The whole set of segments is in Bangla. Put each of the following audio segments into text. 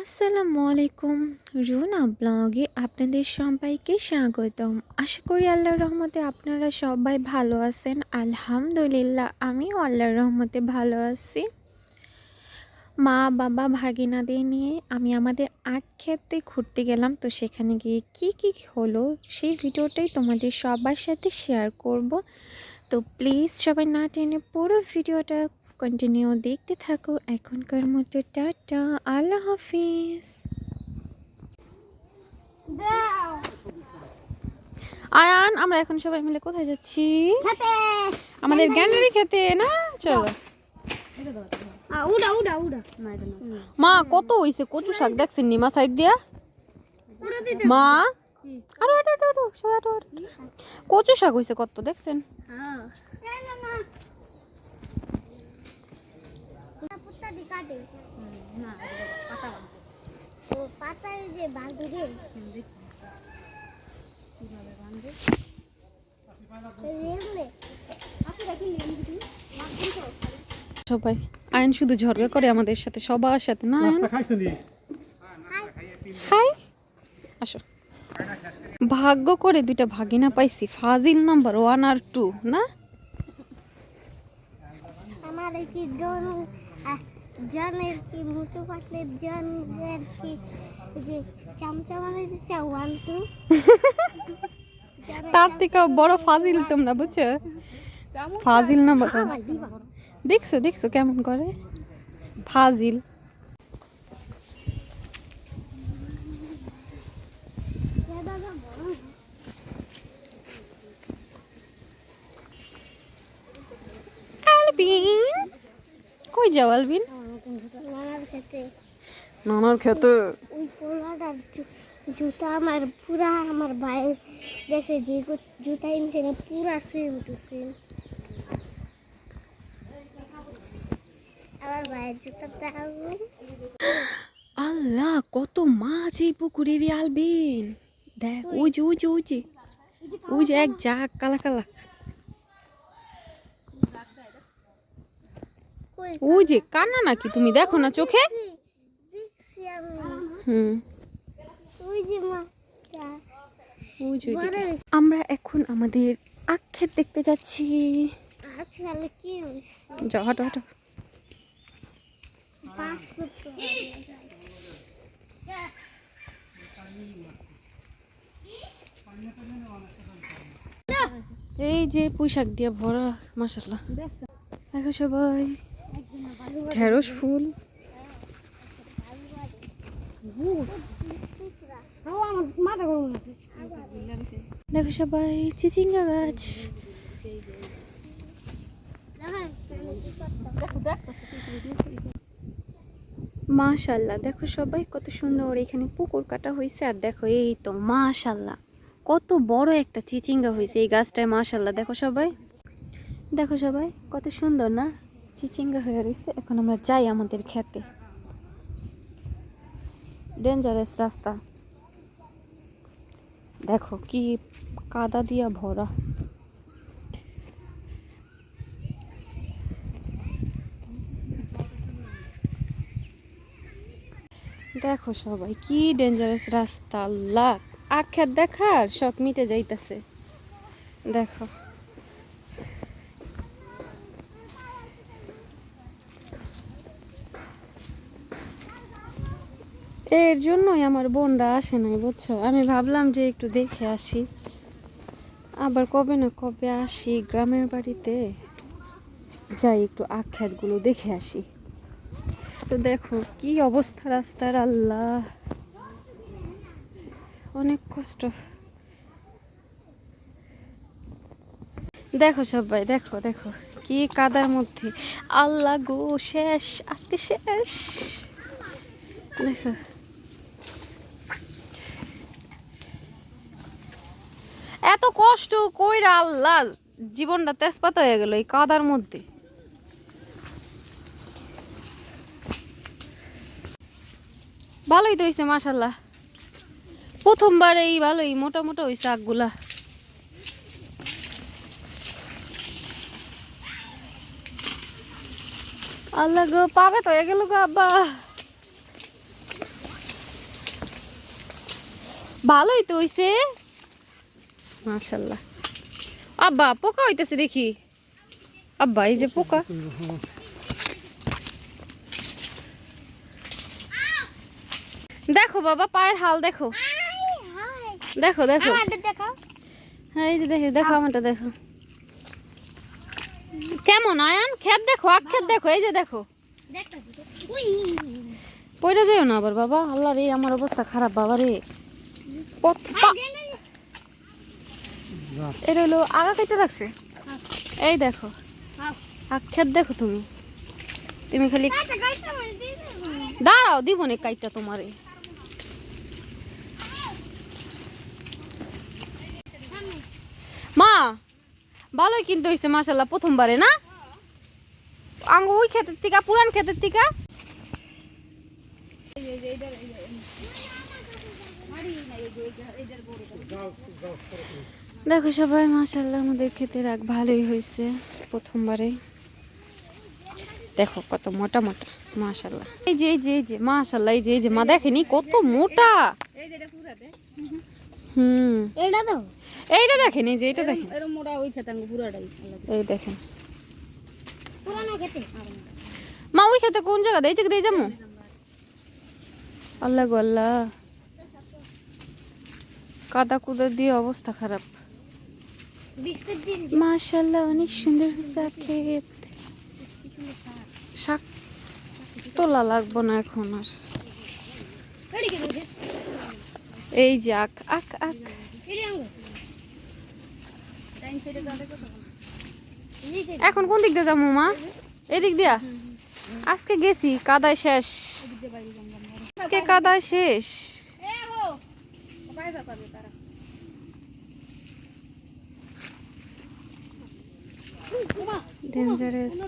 আসসালামু আলাইকুম রুনা ব্লগে আপনাদের সবাইকে স্বাগতম। আশা করি আল্লাহর রহমতে আপনারা সবাই ভালো আছেন। আলহামদুলিল্লাহ, আমিও আল্লাহর রহমতে ভালো আছি। মা, বাবা, ভাগিনাদের নিয়ে আমি আমাদের আখ ঘুরতে গেলাম। তো সেখানে গিয়ে কি কি হলো সেই ভিডিওটাই তোমাদের সবার সাথে শেয়ার করব। তো প্লিজ সবাই না টেনে পুরো ভিডিওটা কন্টিনিউ দেখতে থাকো এখনকার মতো টাটা আল্লাহ হাফিজ। আয়ান আমরা এখন সবাই মিলে কোথায় যাচ্ছি? আমাদের জ্ঞানেরই খেতে না? চলো। মা কত হইছে? কচু শাক দেখছেন নিমা সাইড দিয়া? মা? আরও আরও আরও আরও সবাই আরও। কচু শাক হইছে কত দেখছেন? হ্যাঁ। কাটে ও পাতায় যে বাঁধে রে সবাই আয়ন শুধু ঝগড়া করে আমাদের সাথে সবার সাথে না হাই। আসো। ভাগ্য করে দুইটা ভাগিনা পাইছি ফাজিল নাম্বার ওয়ান আর টু না? আমার কি জন জনের কি মুটো পাতলে জনের কি যে চামচা মানে দিচ্ছে ওয়ান টু তার থেকে বড় ফাজিল তোমরা বুঝছ? ফাজিল নাম্বার দেখছ দেখছ কেমন করে? ফাজিল। কই যাও আলবিন? খেতে। নানার খেতে। ওই পোলাটার জুতা আমার পুরা আমার ভাইয়ের দেশে যে জুতা এনেছে না পুরা সেম টু সেম আমার ভাইয়ের জুতাটা আল্লাহ কত মাছ এই পুকুরে রে আলবিন। দেখ ওই যে ওই যে ওই যে ওই যে এক জাক কালা কালা। ওই যে কানা নাকি তুমি? দেখো না চোখে? হুম। আমরা এখন আমাদের আক্ষেত দেখতে যাচ্ছি। আচ্ছা যাও হাঁটো। এই যে পুঁইশাক দিয়ে ভরা মাসাল্লাহ দেখো সবাই। ঢেঁড়স ফুল। দেখো সবাই, চিচিঙ্গা গাছ। মাশাল্লাহ, দেখো সবাই কত সুন্দর এখানে পুকুর কাটা হয়েছে আর দেখো এই তো, মাশাল্লাহ, কত বড় একটা চিচিঙ্গা হয়েছে এই গাছটায়, মাশাল্লাহ, দেখো সবাই। দেখো সবাই, কত সুন্দর না? চিচিঙ্গা হয়ে রয়েছে এখন আমরা যাই আমাদের খেতে। ডেঞ্জারাস রাস্তা। দেখো কি কাদা দিয়া ভরা। দেখো সবাই, কি ডেঞ্জারাস রাস্তা। আল্লাহ আখ্যাত দেখার শখ মিটে যাইতাছে। দেখো। এর জন্যই আমার বোনরা আসে নাই, বুঝছ? আমি ভাবলাম যে একটু দেখে আসি। আবার কবে না কবে আসি গ্রামের বাড়িতে। যাই, একটু আখ্যাতগুলো দেখে আসি। তো দেখো, কি অবস্থা রাস্তার, আল্লাহ। অনেক কষ্ট। দেখো সবাই দেখো দেখো, কি কাদার মধ্যে। আল্লাহ গো, শেষ, আজকে শেষ। দেখো। এত কষ্ট কইরা আল্লাহ জীবনটা তেজপাত হয়ে গেল এই কাদার মধ্যে। ভালোই তো হয়েছে মাসাল্লাহ প্রথমবার এই ভালোই, মোটা মোটা হয়েছে আগগুলা আল্লাহ গো, পাবে তো গেল গো, আব্বা। ভালোই তো হইছে। মাশাল্লাহ আব্বা, পোকা হইতেছে দেখি। আব্বা, এই যে পোকা। দেখো বাবা, পায়ের হাল দেখো। দেখো দেখো। হ্যাঁ এই যে দেখো দেখো আমারটা, দেখো। কেমন, আয়ান? ক্ষেত দেখো, আখ ক্ষেত দেখো, এই যে দেখো। পড়ে যাও না আবার বাবা আল্লাহ রে আমার অবস্থা খারাপ বাবা রে এটা হলো আগা কেটে রাখছে এই দেখো আখ ক্ষেত দেখো তুমি তুমি খালি আচ্ছা মানে দাঁড়াও দিব নে কাইটটা তোমারে মা ভালোই কিনতে হয়েছে মাসাল্লাহ প্রথমবারে না আঙ্গ ওই ক্ষেতের থেকে পুরান ক্ষেতের থেকে দেখো সবাই মাসাল্লাহ আমাদের ক্ষেতের আগ ভালোই হয়েছে প্রথমবারে। দেখো কত মোটা মোটা মাশাল্লাহ এই যে এই যে এই যে মাশাল্লাহ এই যে এই যে মা দেখেনি কত মোটা। হুম। দাও এইটা দেখেন এই যে এটা দেখেন। এরম মোটা ওই খেতাঙ্গ পুরাটাই এই দেখেন। পুরানো খেতে মা ওই খেতে কোন জায়গা? দিয়ে যাব আল্লাহ গো আল্লাহ। কাদা কুদা দিয়ে অবস্থা খারাপ। মাশাল্লাহ অনেক সুন্দর হয়েছে ক্ষেত শাক তোলা লাগবো না এখন আর। এই যে আক আক আক এখন কোন দিক দিয়ে যাব, মা? এদিক দিয়া? আজকে গেছি, কাদায় শেষ। আজকে কাদায় শেষ। ডেঞ্জারাস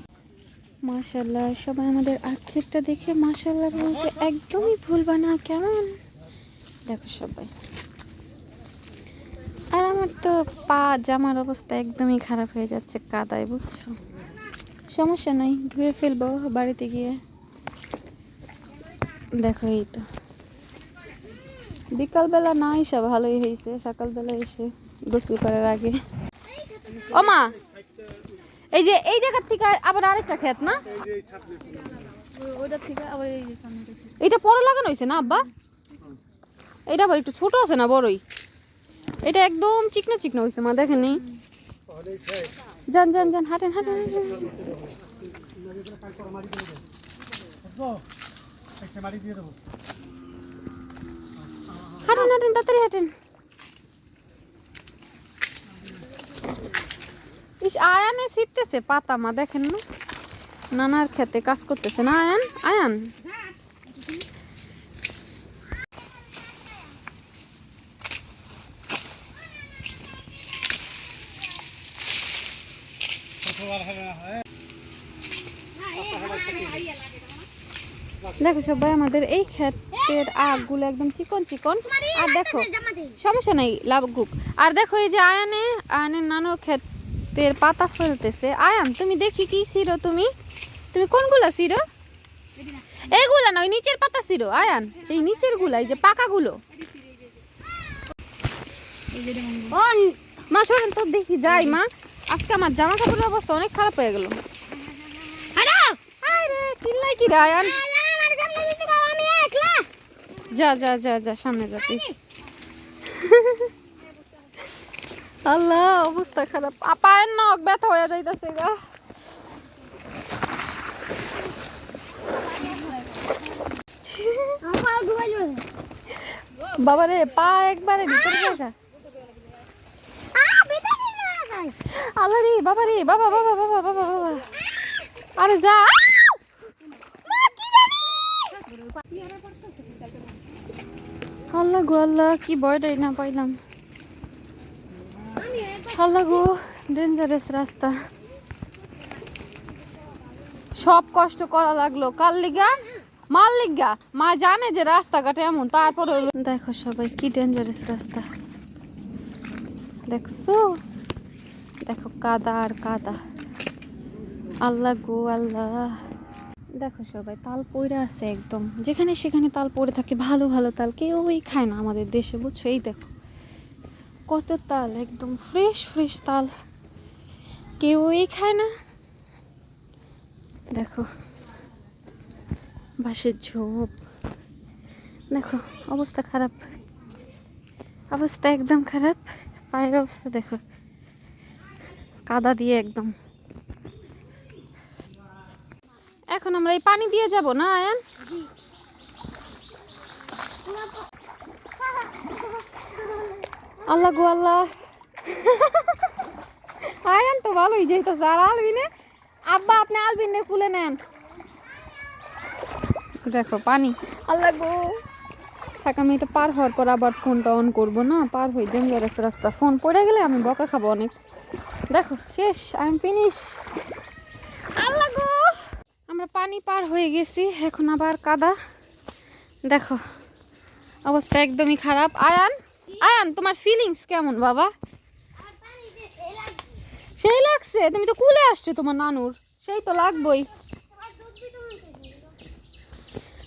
মাশাল্লাহ সবাই আমাদের আক্ষেপটা দেখে মাশাল্লাহ বলতে একদমই ভুলবা না, কেমন? দেখো সবাই। আর আমার তো পা জামার অবস্থা একদমই খারাপ হয়ে যাচ্ছে কাদায়, বুঝছ? সমস্যা নাই, ধুয়ে ফেলব বাড়িতে গিয়ে। দেখো এই তো। বিকালবেলা না এসে ভালোই হয়েছে, সকালবেলা এসে গোসল করার আগে। ও মা! এই যে এই জায়গার থেকে আবার আরেকটা ক্ষেত না? এটা পরে লাগানো হয়েছে না আব্বা? এটা আবার একটু ছোট আছে না বড়ই? এটা একদম চিকনা চিকনা হয়েছে মা দেখেনি যান যান যান হাঁটেন হাঁটেন। হাঁটেন হাঁটেন তাড়াতাড়ি হাঁটেন। ইস আয়ানে ছিটতেছে পাতা মা দেখেন না? নানার খেতে কাজ করতেছে না আয়ান? আয়ান? দেখো সবাই আমাদের এই ক্ষেতের আগগুলো একদম চিকন চিকন। আর দেখো সমস্যা নাই লাগুক আর দেখো এই যে আয়ানে আয়ানের নানুর ক্ষেতের পাতা ফেলতেছে। আয়ান তুমি দেখি কি ছিড়ো তুমি? তুমি কোনগুলা ছিড়ো এইগুলা না ওই নিচের পাতা ছিড়ো আয়ান। এই নিচেরগুলা, এই যে পাকাগুলো। মা শোনেন তো দেখি, যাই মা। আজকে আমার জামা কাপড়ের অবস্থা অনেক খারাপ হয়ে গেল। কিল্লাই যা যা যা যা, সামনে যা, তুই। আল্লাহ অবস্থা খারাপ। আ, পায়ের নখ ব্যথা হয়ে যাইতাছে গা। বাবা রে পা একবারে ভিতরে দেখা আল্লাহ রে বাবা রে বাবা বাবা বাবা বাবা বাবা আরে যা। আল্লাহ গো আল্লাহ কি ভয়টাই না পাইলাম। আল্লাহ গো ডেঞ্জারাস রাস্তা। সব কষ্ট করা লাগল। কাল লিগা? মাল লিগা? মা জানে যে রাস্তাঘাটে এমন, তারপরে দেখো সবাই, কি ডেঞ্জারাস রাস্তা। দেখছ? দেখো কাদা আর কাদা। আল্লাহ গো আল্লাহ। দেখো সবাই, তাল পড়ে আছে একদম। যেখানে সেখানে তাল পড়ে থাকে, ভালো ভালো তাল। কেউই খায় না আমাদের দেশে, বুঝছ? এই দেখো। কত তাল, একদম ফ্রেশ ফ্রেশ তাল। কেউই খায় না। দেখো, বাঁশের ঝোপ। দেখো, অবস্থা খারাপ। অবস্থা একদম খারাপ। পায়ের অবস্থা দেখো। কাদা দিয়ে একদম। এখন আমরা এই পানি দিয়ে যাব না, আয়ান? আল্লাহ গো আল্লাহ। আয়ান তো ভালোই যেতেছে। আর আলবিনে? আব্বা আপনি আলবিনে খুলে নেন। দেখো পানি। আল্লাহ গো। থাক আমি এটা পার হওয়ার পর আবার ফোনটা অন করব না। পার হই ডেঞ্জারাস রাস্তা। ফোন পড়ে গেলে আমি বকা খাব অনেক। দেখো শেষ আই এম ফিনিশ আল্লাহ গো। আমরা পানি পার হয়ে গেছি। এখন আবার কাদা। দেখো অবস্থা একদমই খারাপ। আয়ান? আয়ান তোমার ফিলিংস কেমন বাবা সেই লাগছে তুমি তো কুলে আসছো তোমার নানুর সেই তো লাগবই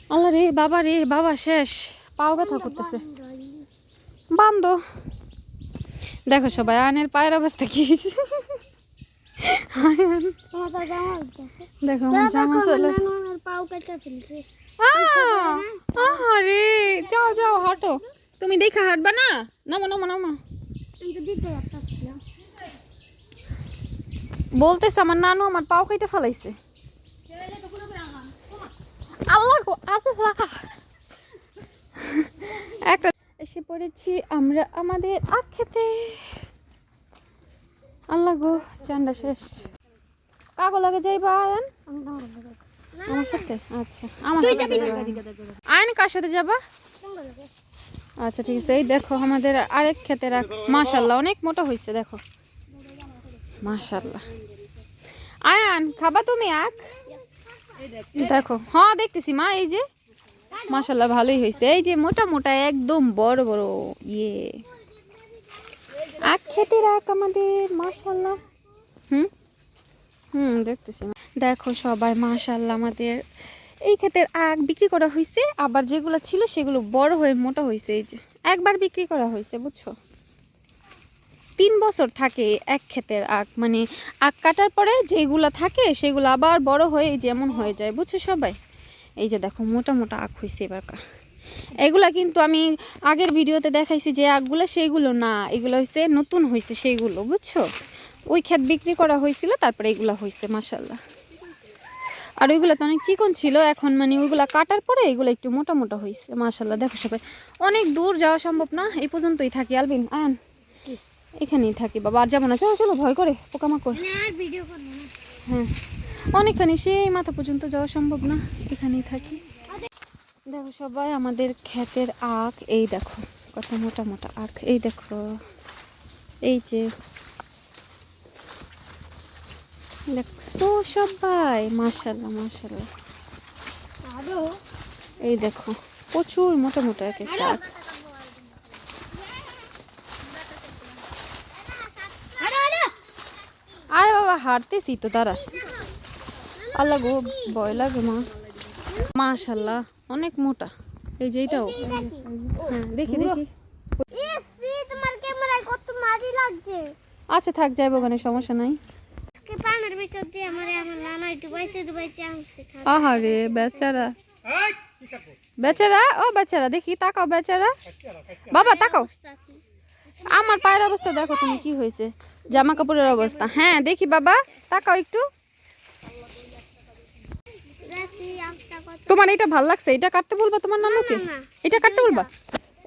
আল্লাহ রে বাবা রে বাবা শেষ পাও ব্যথা করতেছে বান্ধ দেখো সবাই আয়নের পায়ের অবস্থা কি দেখো আমার জামা চলে আহারে যাও যাও হাঁটো তুমি দেখে হাঁটবা না? নামো নামো নামো। বলতেছে আমার নানু আমার পাও কেটে ফেলাইছে। আল্লাহ একটা এসে পড়েছি আমরা আমাদের আখ খেতে আল্লাহ গো চান্ডা শেষ। কাগো লাগে যাইবা আয়ান? আমি আমার সাথে? আচ্ছা আমার। আয়ন কার সাথে যাবা? আচ্ছা ঠিক আছে। এই দেখো, আমাদের আরেক ক্ষেতের আখ। মাশাল্লাহ অনেক মোটা হয়েছে দেখো। মাশাল্লাহ আয়ান, খাবা তুমি আখ? দেখো। হ্যাঁ দেখতেছি, মা, এই যে। মাশাল্লাহ ভালোই হয়েছে এই যে মোটা মোটা, একদম বড় বড়। ইয়ে। আখ খেতে রাখ আমাদের মাশাল্লাহ হুম? হুম, দেখতেছি দেখো সবাই মাশাল্লাহ আমাদের এই ক্ষেতের আখ বিক্রি করা হয়েছে আবার যেগুলো ছিল সেগুলো বড় হয়ে মোটা হয়েছে এই যে। একবার বিক্রি করা হয়েছে বুঝছ? তিন বছর থাকে এক ক্ষেতের আখ মানে আখ কাটার পরে যেগুলো থাকে সেগুলো আবার বড় হয়ে যেমন হয়ে যায়, বুঝছ সবাই? এই যে দেখো, মোটা মোটা আখ হয়েছে এবারকার এগুলা কিন্তু আমি আগের ভিডিওতে দেখাইছি যে আখগুলো সেইগুলো না, এগুলো হয়েছে নতুন হয়েছে সেইগুলো বুঝছ? ওই ক্ষেত বিক্রি করা হয়েছিল তারপরে এগুলো হয়েছে মাসাল্লাহ আর ওইগুলো তো অনেক চিকন ছিল এখন মানে ওইগুলা কাটার পরে এগুলো একটু মোটা মোটা হয়েছে মাসাল্লাহ দেখো সবাই। অনেক দূর যাওয়া সম্ভব না এই পর্যন্তই থাকি। আলবিন আয়ান এখানেই থাকি। বাবা আর যাব না। চলো চলো ভয় করে পোকামাকড়। হ্যাঁ অনেকখানি সেই মাথা পর্যন্ত যাওয়া সম্ভব না এখানেই থাকি। দেখো সবাই আমাদের ক্ষেতের আখ এই দেখো কত মোটা মোটা আখ। এই দেখো এই যে দেখছ সবাই মাশাল্লাহ মাশাল্লাহ আরও? এই দেখো প্রচুর মোটা মোটা এক একটা। আরও? বাবা হাঁটতেছি তো তারা আল্লাহ গো ভয় লাগে মা। মাশাল্লাহ অনেক মোটা। এই যে এইটাও হ্যাঁ দেখি দেখি। আচ্ছা থাক যাইব ওখানে সমস্যা নাই আজকে পানের ভিতর দিয়ে আমার আমার নানা ডুবাইতে ডুবাইতে আনছে খাবার আহারে বেচারা। বেচারা? ও বেচারা দেখি তাকাও বেচারা। বাবা তাকাও। আমার পায়ের অবস্থা দেখো তুমি কি হয়েছে? জামা কাপড়ের অবস্থা। হ্যাঁ দেখি বাবা তাকাও একটু। তোমার এটা ভালো লাগছে? এটা কাটতে বলবা তোমার নানুকে। এটা কাটতে বলবা?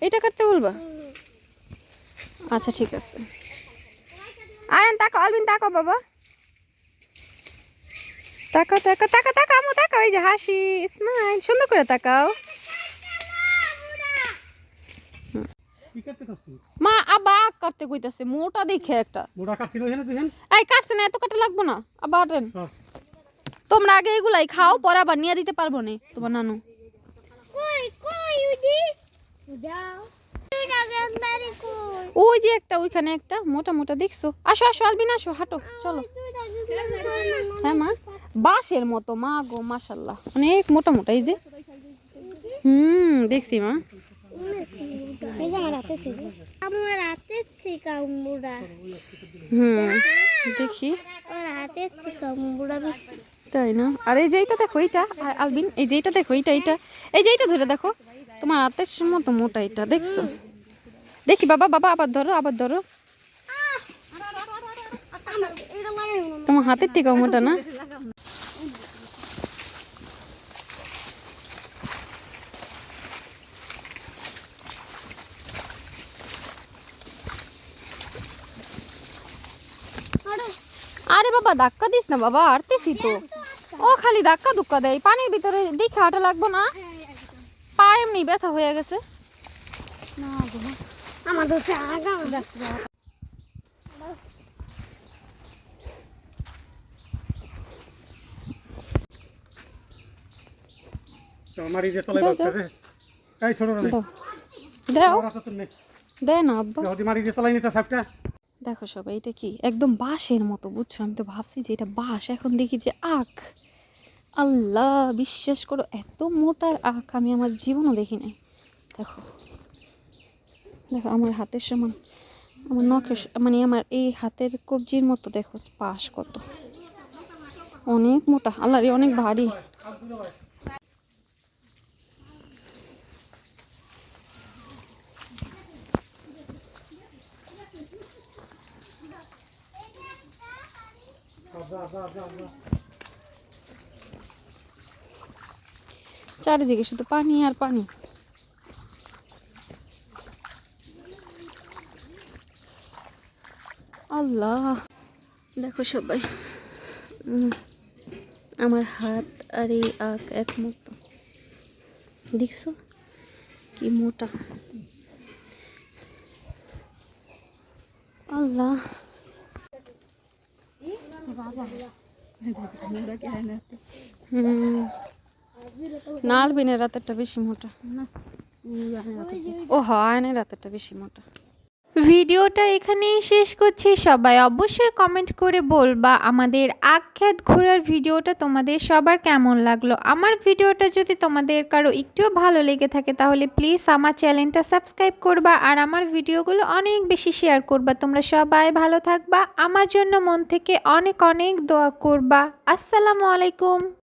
এটা কাটতে বলবা? আচ্ছা ঠিক আছে। আয়ন তাকাও আলবিন তাকাও বাবা। তাকাও তাকাও তাকা তাকা আমু তাকাও এই যে হাসি স্মাইল সুন্দর করে তাকাও। মা আবা করতে কইতাছে মোটা দেখে একটা। মোটা কাটছিল এখানে তুই হেন এই কাটছে না এত কাটা লাগবো না। আবার হাঁটেন। তোমরা আগে এগুলাই খাও পরে আবার নিয়ে দিতে পারব না তোমার নানু। কই কই উদি? যাও ওই যে একটা ওইখানে একটা মোটা মোটা দেখছ? আসো আসো আলবিন আসো হাঁটো চলো। হ্যাঁ মা? বাঁশের মতো, মা গো, মাশাল্লাহ। অনেক মোটা মোটা, এই যে। হুম, দেখছি, মা। হুম, দেখি। তাই না? আর এই দেখো এই দেখো, এইটা এই যে এইটা ধরে দেখো, তোমার হাতের মতো মোটা দেখছ? দেখি, বাবা বাবা, আবার ধরো আবার ধরো। তোমার হাতের থেকে মোটা না? আরে বাবা ধাক্কা দিস না বাবা আরতেছি তো। ও খালি ধাক্কা ধুক্কা দেয় পানির ভিতরে দেখে হাঁটা লাগবো না? পা এমনি ব্যথা হয়ে গেছে। আমার দোষে আগা তো আমার এই যে তলায় যাও, এই ছোট রে দাও। দাও। আমার হাতে তো নেই দেয় না আব্বা। যদি মারি যে তলায় নিতে সাপটা দেখো সবাই, এটা কি? একদম বাঁশের মতো, বুঝছ? আমি তো ভাবছি যে এটা বাঁশ। এখন দেখি যে আখ। আল্লাহ, বিশ্বাস করো, এত মোটার আখ আমি আমার জীবনও দেখি নাই দেখো দেখো, আমার হাতের সমান, আমার নখের মানে আমার এই হাতের কবজির মতো দেখো পাশ কত। অনেক মোটা আল্লাহ রে অনেক ভারী। চারিদিকে শুধু পানি আর পানি। আল্লাহ। দেখো সবাই আমার হাত আর এই আখ এক মতো দেখছ? কি মোটা। আল্লাহ। হুম নালবিনের রাতেরটা বেশি মোটা। ও হয় রাতেরটা বেশি মোটা। ভিডিওটা এখানেই শেষ করছি। সবাই অবশ্যই কমেন্ট করে বলবা আমাদের আখ্যাত ঘোরার ভিডিওটা তোমাদের সবার কেমন লাগল? আমার ভিডিওটা যদি তোমাদের কারও একটুও ভালো লেগে থাকে তাহলে প্লিজ আমার চ্যানেলটা সাবস্ক্রাইব করবা আর আমার ভিডিওগুলো অনেক বেশি শেয়ার করবা। তোমরা সবাই ভালো থাকবা। আমার জন্য মন থেকে অনেক অনেক দোয়া করবা। আসসালামু আলাইকুম।